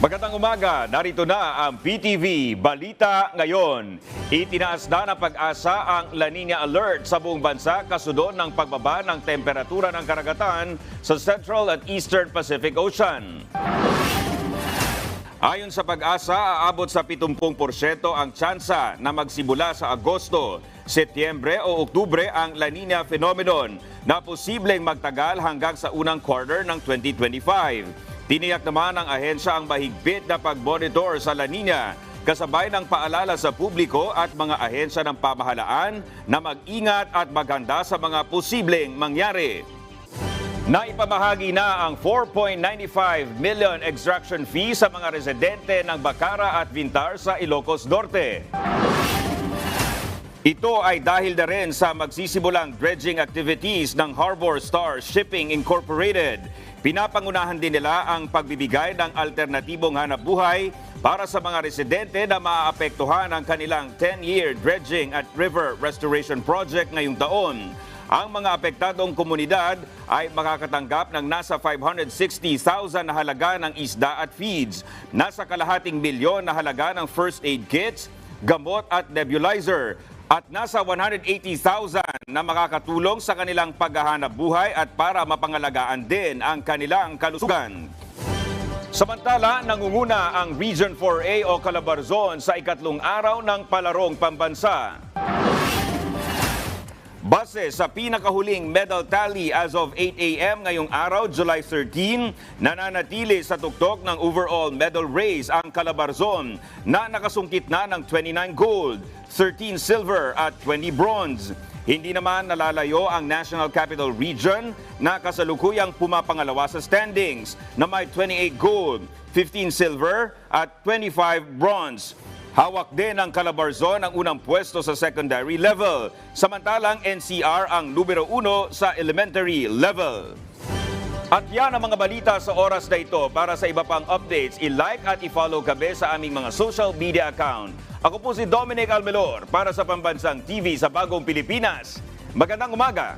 Magandang umaga, narito na ang PTV Balita Ngayon. Itinaas na ng pag-asa ang La Nina Alert sa buong bansa kasunod ng pagbaba ng temperatura ng karagatan sa Central at Eastern Pacific Ocean. Ayon sa pag-asa, aabot sa 70% ang tsansa na magsimula sa Agosto, Setyembre o Oktubre ang La Nina phenomenon na posibleng magtagal hanggang sa unang quarter ng 2025. Tiniyak naman ng ahensya ang mahigpit na pag-monitor sa La Nina kasabay ng paalala sa publiko at mga ahensya ng pamahalaan na mag-ingat at maghanda sa mga posibleng mangyari. Naipamahagi na ang 4.95 million extraction fee sa mga residente ng Bacara at Vintar sa Ilocos Norte. Ito ay dahil na rin sa magsisimulang dredging activities ng Harbor Star Shipping Incorporated. Pinapangunahan din nila ang pagbibigay ng alternatibong hanap buhay para sa mga residente na maaapektuhan ang kanilang 10-year dredging at river restoration project ngayong taon. Ang mga apektadong komunidad ay makakatanggap ng nasa 560,000 na halaga ng isda at feeds, nasa kalahating milyon na halaga ng first aid kits, gamot at nebulizer, at nasa 180,000 na makakatulong sa kanilang paghahanap buhay at para mapangalagaan din ang kanilang kalusugan. Samantala, nangunguna ang Region 4A o Calabarzon sa ikatlong araw ng palarong pambansa. Base sa pinakahuling medal tally as of 8 a.m. ngayong araw, July 13, nananatili sa tuktok ng overall medal race ang Calabarzon na nakasungkit na ng 29 gold, 13 silver at 20 bronze. Hindi naman nalalayo ang National Capital Region na kasalukuyang pumapangalawa sa standings na may 28 gold, 15 silver at 25 bronze. Hawak din ng Calabarzon ang unang pwesto sa secondary level, samantalang NCR ang numero uno sa elementary level. At yan ang mga balita sa oras na ito. Para sa iba pang updates, i-like at i-follow kami sa aming mga social media account. Ako po si Dominic Almelor para sa Pambansang TV sa Bagong Pilipinas. Magandang umaga!